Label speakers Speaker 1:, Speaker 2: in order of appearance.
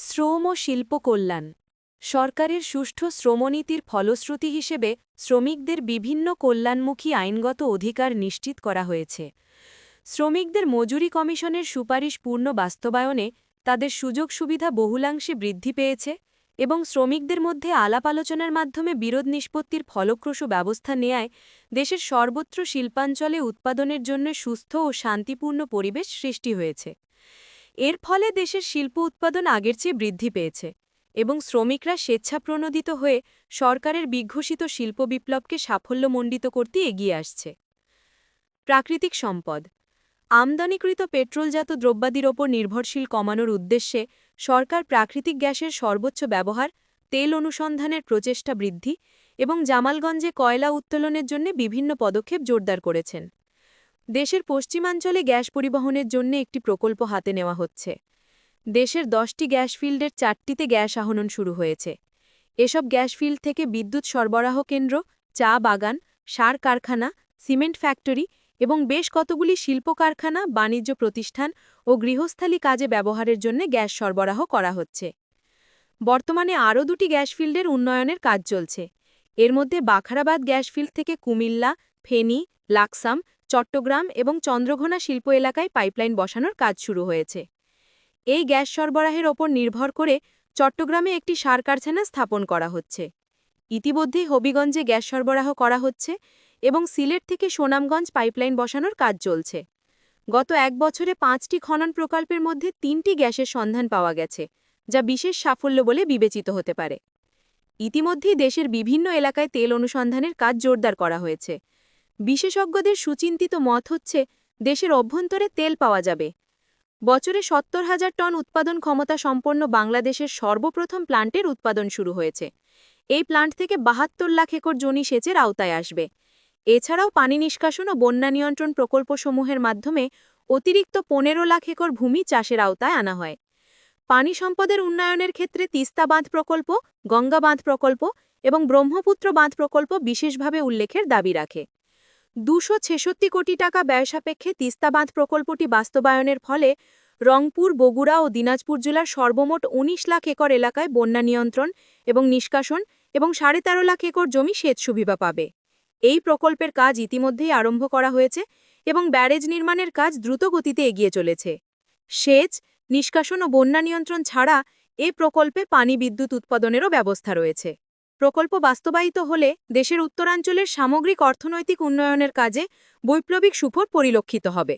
Speaker 1: শ্রম ও শিল্প কল্যাণ। সরকারের সুষ্ঠু শ্রমনীতির ফলশ্রুতি হিসেবে শ্রমিকদের বিভিন্ন কল্যাণমুখী আইনগত অধিকার নিশ্চিত করা হয়েছে। শ্রমিকদের মজুরি কমিশনের সুপারিশ পূর্ণ বাস্তবায়নে তাদের সুযোগ সুবিধা বহুলাংশে বৃদ্ধি পেয়েছে এবং শ্রমিকদের মধ্যে আলাপ আলোচনার মাধ্যমে বিরোধ নিষ্পত্তির ফলপ্রসূ ব্যবস্থা নেয়ায় দেশের সর্বত্র শিল্পাঞ্চলে উৎপাদনের জন্য সুস্থ ও শান্তিপূর্ণ পরিবেশ সৃষ্টি হয়েছে। এর ফলে দেশের শিল্প উৎপাদন আগের চেয়ে বৃদ্ধি পেয়েছে এবং শ্রমিকরা স্বেচ্ছাপ্রণোদিত হয়ে সরকারের বিঘোষিত শিল্প বিপ্লবকে সাফল্যমণ্ডিত করতে এগিয়ে আসছে। প্রাকৃতিক সম্পদ। আমদানিকৃত পেট্রোলজাত দ্রব্যাদির ওপর নির্ভরশীল কমানোর উদ্দেশ্যে সরকার প্রাকৃতিক গ্যাসের সর্বোচ্চ ব্যবহার, তেল অনুসন্ধানের প্রচেষ্টা বৃদ্ধি এবং জামালগঞ্জে কয়লা উত্তোলনের জন্য বিভিন্ন পদক্ষেপ জোরদার করেছেন। দেশের পশ্চিমাঞ্চলে গ্যাস পরিবহনের জন্য একটি প্রকল্প হাতে নেওয়া হচ্ছে। দেশের দশটি গ্যাস ফিল্ডের চারটিতে গ্যাস আহরণ শুরু হয়েছে। এসব গ্যাস ফিল্ড থেকে বিদ্যুৎ সরবরাহ কেন্দ্র, চা বাগান, সার কারখানা, সিমেন্ট ফ্যাক্টরি এবং বেশ কতগুলি শিল্প কারখানা, বাণিজ্য প্রতিষ্ঠান ও গৃহস্থালী কাজে ব্যবহারের জন্য গ্যাস সরবরাহ করা হচ্ছে। বর্তমানে আরও দুটি গ্যাস ফিল্ডের উন্নয়নের কাজ চলছে। এর মধ্যে বাখারাবাদ গ্যাস ফিল্ড থেকে কুমিল্লা, ফেনী, লাকসাম চট্টগ্রাম এবং চন্দ্রঘোনা শিল্প এলাকায় পাইপলাইন বসানোর কাজ শুরু হয়েছে। এই গ্যাস সরবরাহের ওপর নির্ভর করে চট্টগ্রামে একটি সার কারখানা স্থাপন করা হচ্ছে। ইতিমধ্যেই হবিগঞ্জে গ্যাস সরবরাহ করা হচ্ছে এবং সিলেট থেকে সোনামগঞ্জ পাইপলাইন বসানোর কাজ চলছে। গত এক বছরে পাঁচটি খনন প্রকল্পের মধ্যে তিনটি গ্যাসের সন্ধান পাওয়া গেছে, যা বিশেষ সাফল্য বলে বিবেচিত হতে পারে। ইতিমধ্যেই দেশের বিভিন্ন এলাকায় তেল অনুসন্ধানের কাজ জোরদার করা হয়েছে। বিশেষজ্ঞদের সুচিন্তিত মত হচ্ছে, দেশের অভ্যন্তরে তেল পাওয়া যাবে। বছরে সত্তর হাজার টন উৎপাদন ক্ষমতা সম্পন্ন বাংলাদেশের সর্বপ্রথম প্লান্টের উৎপাদন শুরু হয়েছে। এই প্লান্ট থেকে বাহাত্তর লাখ একর জনি সেচের আওতায় আসবে। এছাড়াও পানি নিষ্কাশন ও বন্যা নিয়ন্ত্রণ প্রকল্পসমূহের মাধ্যমে অতিরিক্ত পনেরো লাখ একর ভূমি চাষের আওতায় আনা হয়। পানি সম্পদের উন্নয়নের ক্ষেত্রে তিস্তা বাঁধ প্রকল্প, গঙ্গা বাঁধ প্রকল্প এবং ব্রহ্মপুত্র বাঁধ প্রকল্প বিশেষভাবে উল্লেখের দাবি রাখে। দুশো ছেষট্টি কোটি টাকা ব্যয়সাপেক্ষে তিস্তা বাঁধ প্রকল্পটি বাস্তবায়নের ফলে রংপুর, বগুড়া ও দিনাজপুর জেলার সর্বমোট ১৯ লাখ একর এলাকায় বন্যা নিয়ন্ত্রণ এবং নিষ্কাশন এবং সাড়ে তেরো লাখ একর জমি সেচ সুবিধা পাবে। এই প্রকল্পের কাজ ইতিমধ্যেই আরম্ভ করা হয়েছে এবং ব্যারেজ নির্মাণের কাজ দ্রুত গতিতে এগিয়ে চলেছে। সেচ, নিষ্কাশন ও বন্যা নিয়ন্ত্রণ ছাড়া এ প্রকল্পে পানি বিদ্যুৎ উৎপাদনেরও ব্যবস্থা রয়েছে। প্রকল্প বাস্তবায়িত হলে দেশের উত্তরাঞ্চলের সামগ্রিক অর্থনৈতিক উন্নয়নের কাজে বৈপ্লবিক সুফল পরিলক্ষিত হবে।